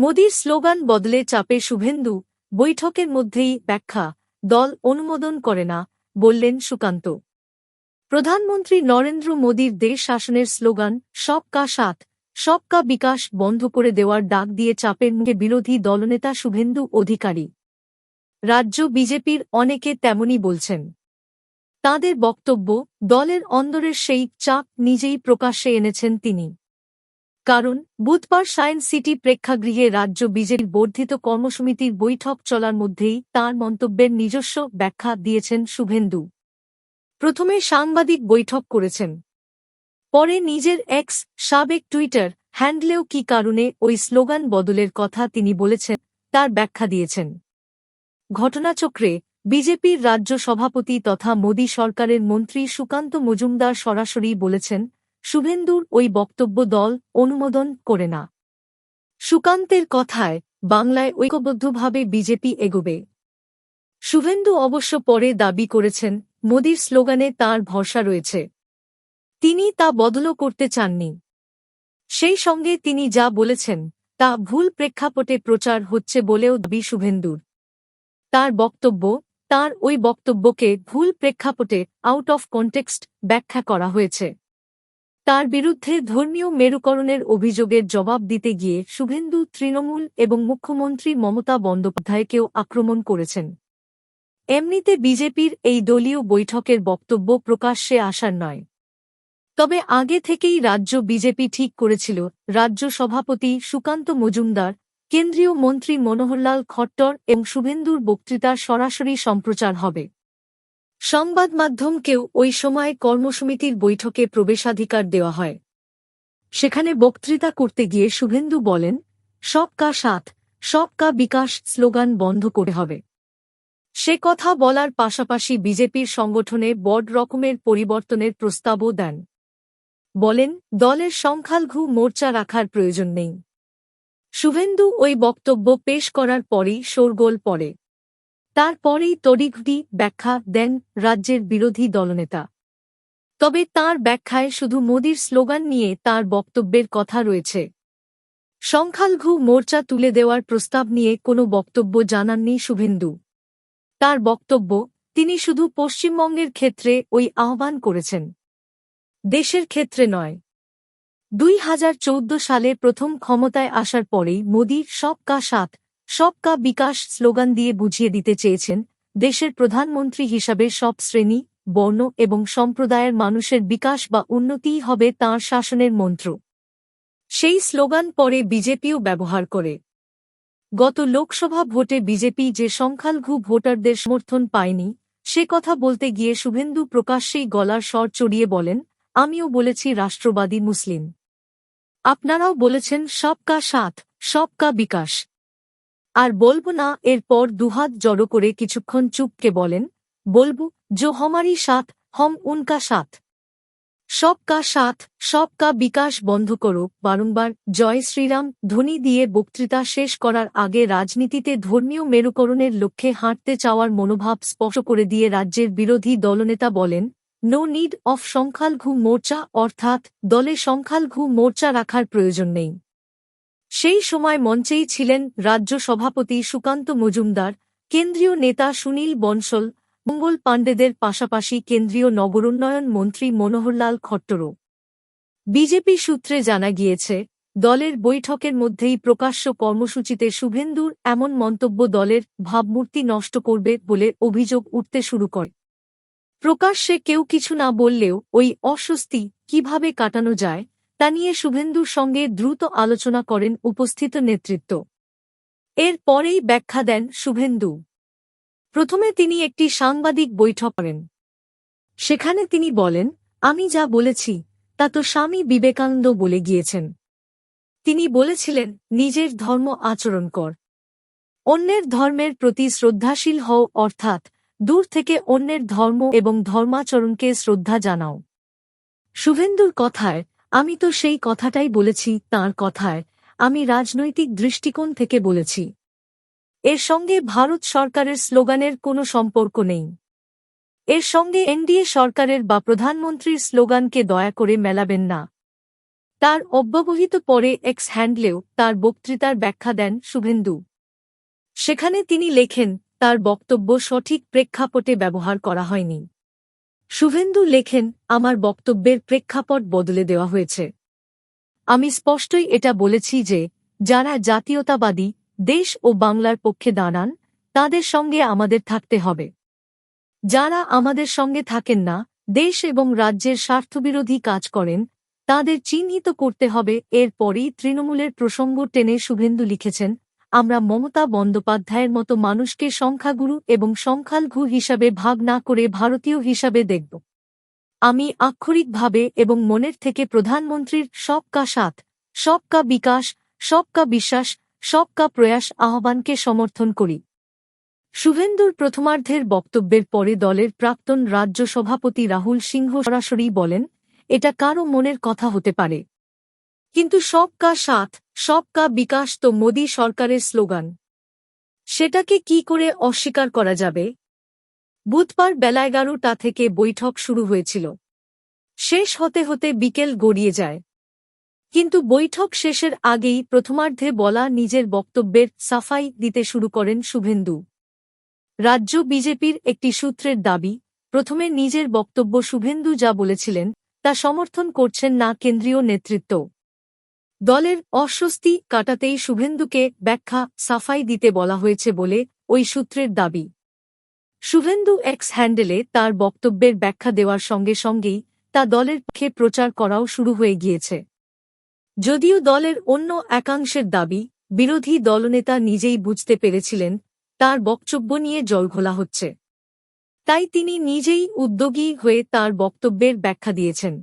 মোদির স্লোগান বদলে চাপে শুভেন্দু, বৈঠকের মধ্যেই ব্যাখ্যা, দল অনুমোদন করে না, বললেন সুকান্ত। প্রধানমন্ত্রী নরেন্দ্র মোদীর দেশ শাসনের স্লোগান, সবকা সাথ, সবকা বিকাশ বন্ধ করে দেওয়ার ডাক দিয়ে চাপের মুখে বিরোধী দলনেতা শুভেন্দু অধিকারী। রাজ্য বিজেপির অনেকে তেমনই বলছেন। তাঁদের বক্তব্য, দলের অন্দরের সেই চাপ নিজেই প্রকাশ্যে এনেছেন তিনি। কারণ, বুধবার সায়েন্স সিটি প্রেক্ষাগৃহে রাজ্য বিজেপির বর্ধিত কর্মসমিতির বৈঠক চলার মধ্যেই তার মন্তব্যের নিজস্ব ব্যাখ্যা দিয়েছেন শুভেন্দু। প্রথমে সাংবাদিক বৈঠক করেছেন। পরে নিজের এক্স সাবেক টুইটার হ্যান্ডলেও কি কারণে ওই স্লোগান বদলের কথা তিনি বলেছেন, তার ব্যাখ্যা দিয়েছেন। ঘটনাচক্রে বিজেপির রাজ্য সভাপতি তথা মোদী সরকারের মন্ত্রী সুকান্ত মজুমদার সরাসরি বলেছেন শুভেন্দুর ওই বক্তব্য দল অনুমোদন করে না। সুকান্তের কথায় বাংলায় ঐক্যবদ্ধভাবে বিজেপি এগোবে। শুভেন্দু অবশ্য পরে দাবি করেছেন, মোদীর স্লোগানে তার ভরসা রয়েছে। তিনি তা বদলও করতে চাননি। সেই সঙ্গে তিনি যা বলেছেন, তা ভুল প্রেক্ষাপটে প্রচার হচ্ছে বলেও দাবি শুভেন্দুর। তার বক্তব্য, তার ওই বক্তব্যকে ভুল প্রেক্ষাপটে আউট অফ কনটেক্সট ব্যাখ্যা করা হয়েছে। তার বিরুদ্ধে ধর্মীয় মেরুকরণের অভিযোগের জবাব দিতে গিয়ে শুভেন্দু তৃণমূল এবং মুখ্যমন্ত্রী মমতা বন্দ্যোপাধ্যায়কেও আক্রমণ করেছেন। এমনিতে বিজেপির এই দলীয় বৈঠকের বক্তব্য প্রকাশ্যে আসার নয়। তবে আগে থেকেই রাজ্য বিজেপি ঠিক করেছিল, রাজ্য সভাপতি সুকান্ত মজুমদার, কেন্দ্রীয় মন্ত্রী মনোহরলাল খট্টর এবং শুভেন্দুর বক্তৃতার সরাসরি সম্প্রচার হবে। সংবাদ মাধ্যমকেও ওই সময় কর্মসমিতির বৈঠকে প্রবেশাধিকার দেওয়া হয়। সেখানে বক্তৃতা করতে গিয়ে শুভেন্দু বলেন, সবকা সাথ, সবকা বিকাশ স্লোগান বন্ধ করে হবে। সে কথা বলার পাশাপাশি বিজেপির সংগঠনে বড় রকমের পরিবর্তনের প্রস্তাবও দেন। বলেন, দলের সংখ্যালঘু মোর্চা রাখার প্রয়োজন নেই। শুভেন্দু ওই বক্তব্য পেশ করার পরেই শোরগোল পড়ে। তারপরেই তড়িঘড়ি ব্যাখ্যা দেন রাজ্যের বিরোধী দলনেতা। তবে তার ব্যাখ্যায় শুধু মোদির স্লোগান নিয়ে তার বক্তব্যের কথা রয়েছে। সংখ্যালঘু মোর্চা তুলে দেওয়ার প্রস্তাব নিয়ে কোনো বক্তব্য জানাননি শুভেন্দু। তার বক্তব্য, তিনি শুধু পশ্চিমবঙ্গের ক্ষেত্রে ওই আহ্বান করেছেন। দেশের ক্ষেত্রে নয়। দুই সালে প্রথম ক্ষমতায় আসার পরেই মোদী সবকা সাথ সবকা বিকাশ স্লোগান দিয়ে বুঝিয়ে দিতে চেয়েছেন দেশের প্রধানমন্ত্রী হিসাবে সব শ্রেণি, বর্ণ এবং সম্প্রদায়ের মানুষের বিকাশ বা উন্নতিই হবে তাঁর শাসনের মন্ত্র। সেই স্লোগান পরে বিজেপিও ব্যবহার করে। গত লোকসভা ভোটে বিজেপি যে সংখ্যালঘু ভোটারদের সমর্থন পায়নি, সে কথা বলতে গিয়ে শুভেন্দু প্রকাশ্যেই গলার স্বর চড়িয়ে বলেন, আমিও বলেছি রাষ্ট্রবাদী মুসলিম। আপনারাও বলেছেন সবকা সাথ, সবকা বিকাশ। আর বলব না, এরপর দুহাত জড়ো করে কিছুক্ষণ চুপকে বলেন, বলব জো হমারি সাথ, হম উনকা সাথ। সবকা সাথ সবকা বিকাশ বন্ধ করো। বারংবার জয় শ্রীরাম ধ্বনি দিয়ে বক্তৃতা শেষ করার আগে রাজনীতিতে ধর্মীয় মেরুকরণের লক্ষ্যে হাঁটতে চাওয়ার মনোভাব স্পষ্ট করে দিয়ে রাজ্যের বিরোধী দলনেতা বলেন, নো নিড অফ সংখ্যালঘু মোর্চা, অর্থাৎ দলে সংখ্যালঘু মোর্চা রাখার প্রয়োজন নেই। সেই সময় মঞ্চেই ছিলেন রাজ্য সভাপতি সুকান্ত মজুমদার, কেন্দ্রীয় নেতা সুনীল বনসল, মঙ্গল পাণ্ডেদের পাশাপাশি কেন্দ্রীয় নগরোন্নয়ন মন্ত্রী মনোহরলাল খট্টরও। বিজেপি সূত্রে জানা গিয়েছে, দলের বৈঠকের মধ্যেই প্রকাশ্য কর্মসূচিতে শুভেন্দুর এমন মন্তব্য দলের ভাবমূর্তি নষ্ট করবে বলে অভিযোগ উঠতে শুরু করে। প্রকাশ্যে কেউ কিছু না বললেও ওই অস্বস্তি কীভাবে কাটানো যায় তা নিয়ে শুভেন্দুর সঙ্গে দ্রুত আলোচনা করেন উপস্থিত নেতৃত্ব। এর পরেই ব্যাখ্যা দেন শুভেন্দু। প্রথমে তিনি একটি সাংবাদিক বৈঠক করেন। সেখানে তিনি বলেন, আমি যা বলেছি, তা তো স্বামী বিবেকানন্দ বলে গিয়েছেন। তিনি বলেছিলেন, নিজের ধর্ম আচরণ কর। অন্যের ধর্মের প্রতি শ্রদ্ধাশীল হও, অর্থাৎ দূর থেকে অন্যের ধর্ম এবং ধর্মাচরণকে শ্রদ্ধা জানাও। শুভেন্দুর কথায় আমি তো সেই কথাটাই বলেছি, তার কথায় আমি রাজনৈতিক দৃষ্টিকোণ থেকে বলেছি। এর সঙ্গে ভারত সরকারের স্লোগানের কোনো সম্পর্ক নেই। এর সঙ্গে এনডিএ সরকারের বা প্রধানমন্ত্রীর স্লোগানকে দয়া করে মেলাবেন না। তার অব্যবহিত পরে এক্স হ্যান্ডলেও তার বক্তৃতার ব্যাখ্যা দেন শুভেন্দু। সেখানে তিনি লেখেন, তার বক্তব্য সঠিক প্রেক্ষাপটে ব্যবহার করা হয়নি। শুভেন্দু লেখেন, আমার বক্তব্যের প্রেক্ষাপট বদলে দেওয়া হয়েছে। আমি স্পষ্টই এটা বলেছি যে, যারা জাতীয়তাবাদী, দেশ ও বাংলার পক্ষে দাঁড়ান, তাদের সঙ্গে আমাদের থাকতে হবে। যারা আমাদের সঙ্গে থাকেন না, দেশ এবং রাজ্যের স্বার্থবিরোধী কাজ করেন, তাদের চিহ্নিত করতে হবে। এরপরই তৃণমূলের প্রসঙ্গ টেনে শুভেন্দু লিখেছেন আমরা মমতা বন্দ্যোপাধ্যায়ের মতো মানুষকে সংখ্যাগুরু এবং সংখ্যালঘু হিসাবে ভাগ না করে ভারতীয় হিসাবে দেখব। আমি আক্ষরিকভাবে এবং মনের থেকে প্রধানমন্ত্রীর সবকা সাথ, সবকা বিকাশ, সবকা বিশ্বাস, সবকা প্রয়াস আহ্বানকে সমর্থন করি। শুভেন্দুর প্রথমার্ধের বক্তব্যের পরে দলের প্রাক্তন রাজ্য সভাপতি রাহুল সিংহ সরাসরি বলেন, এটা কারও মনের কথা হতে পারে। কিন্তু সবকা সাথ সবকা বিকাশ তো মোদী সরকারের স্লোগান। সেটাকে কি করে অস্বীকার করা যাবে? বুধবার বেলা এগারোটা থেকে বৈঠক শুরু হয়েছিল। শেষ হতে হতে বিকেল গড়িয়ে যায়। কিন্তু বৈঠক শেষের আগেই প্রথমার্ধে বলা নিজের বক্তব্যের সাফাই দিতে শুরু করেন শুভেন্দু। রাজ্য বিজেপির একটি সূত্রের দাবি, প্রথমে নিজের বক্তব্য শুভেন্দু যা বলেছিলেন, তা সমর্থন করছেন না কেন্দ্রীয় নেতৃত্ব। দলের অস্বস্তি কাটাতেই শুভেন্দুকে ব্যাখ্যা সাফাই দিতে বলা হয়েছে বলে ওই সূত্রের দাবি। শুভেন্দু এক্স হ্যান্ডেলে তার বক্তব্যের ব্যাখ্যা দেওয়ার সঙ্গে সঙ্গেই তা দলের পক্ষে প্রচার করাও শুরু হয়ে গিয়েছে। যদিও দলের অন্য একাংশের দাবি, বিরোধী দলনেতা নিজেই বুঝতে পেরেছিলেন, তার বক্তব্য নিয়ে জলঘোলা হচ্ছে। তাই তিনি নিজেই উদ্যোগী হয়ে তার বক্তব্যের ব্যাখ্যা দিয়েছেন।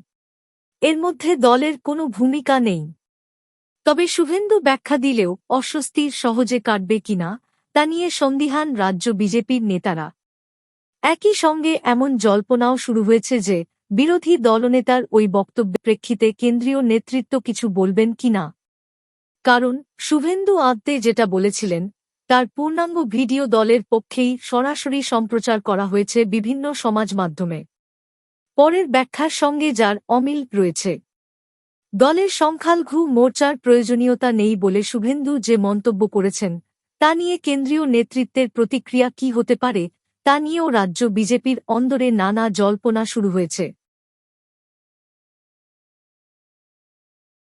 এর মধ্যে দলের কোনো ভূমিকা নেই। তবে শুভেন্দু ব্যাখ্যা দিলেও অস্বস্তির সহজে কাটবে কিনা, তা নিয়ে সন্দিহান রাজ্য বিজেপির নেতারা। একই সঙ্গে এমন জল্পনাও শুরু হয়েছে যে, বিরোধী দলনেতার ওই বক্তব্যের প্রেক্ষিতে কেন্দ্রীয় নেতৃত্ব কিছু বলবেন কিনা। কারণ, শুভেন্দু আদতে যেটা বলেছিলেন, তার পূর্ণাঙ্গ ভিডিও দলের পক্ষেই সরাসরি সম্প্রচার করা হয়েছে বিভিন্ন সমাজ মাধ্যমে। পরের ব্যাখ্যার সঙ্গে যার অমিল রয়েছে। দলের সংখ্যালঘু মোর্চার প্রয়োজনীয়তা নেই বলে শুভেন্দু যে মন্তব্য করেছেন, তা নিয়ে কেন্দ্রীয় নেতৃত্বের প্রতিক্রিয়া কি হতে পারে, তা নিয়েও রাজ্য বিজেপির অন্দরে নানা জল্পনা শুরু হয়েছে।